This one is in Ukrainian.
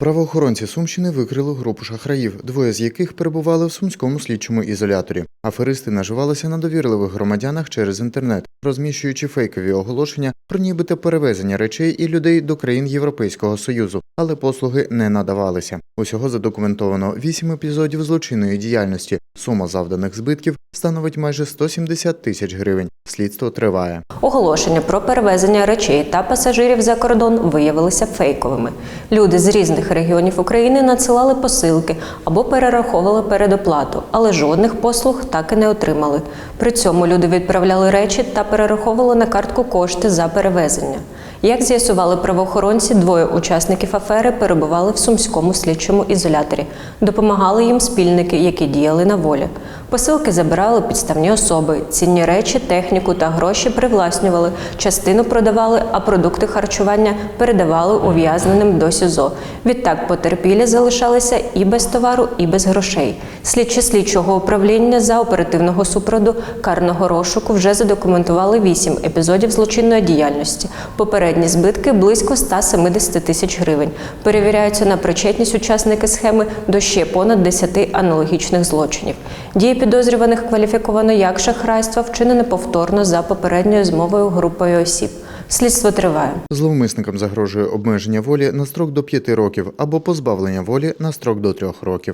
Правоохоронці Сумщини викрили групу шахраїв, двоє з яких перебували в сумському слідчому ізоляторі. Аферисти наживалися на довірливих громадянах через інтернет, розміщуючи фейкові оголошення про нібито перевезення речей і людей до країн Європейського союзу, але послуги не надавалися. Усього задокументовано вісім епізодів злочинної діяльності. Сума завданих збитків становить майже 170 тисяч гривень. Слідство триває. Оголошення про перевезення речей та пасажирів за кордон виявилися фейковими. Люди з різних регіонів України надсилали посилки або перераховували передоплату, але жодних послуг так і не отримали. При цьому люди відправляли речі та перераховували на картку кошти за перевезення. Як з'ясували правоохоронці, двоє учасників афери перебували в сумському слідчому ізоляторі. Допомагали їм спільники, які діяли на волі. Посилки забирали підставні особи, цінні речі, техніку та гроші привласнювали, частину продавали, а продукти харчування передавали ув'язненим до СІЗО. Відтак потерпілі залишалися і без товару, і без грошей. Слідчі слідчого управління за оперативного супроду карного розшуку вже задокументували вісім епізодів злочинної діяльності. Попередні збитки близько 170 тисяч гривень. Перевіряються на причетність учасники схеми до ще понад 10 аналогічних злочинів. Дії підозрюваних кваліфіковано як шахрайство, вчинене повторно за попередньою змовою групою осіб. Слідство триває. Зловмисникам загрожує обмеження волі на строк до 5 років або позбавлення волі на строк до 3 років.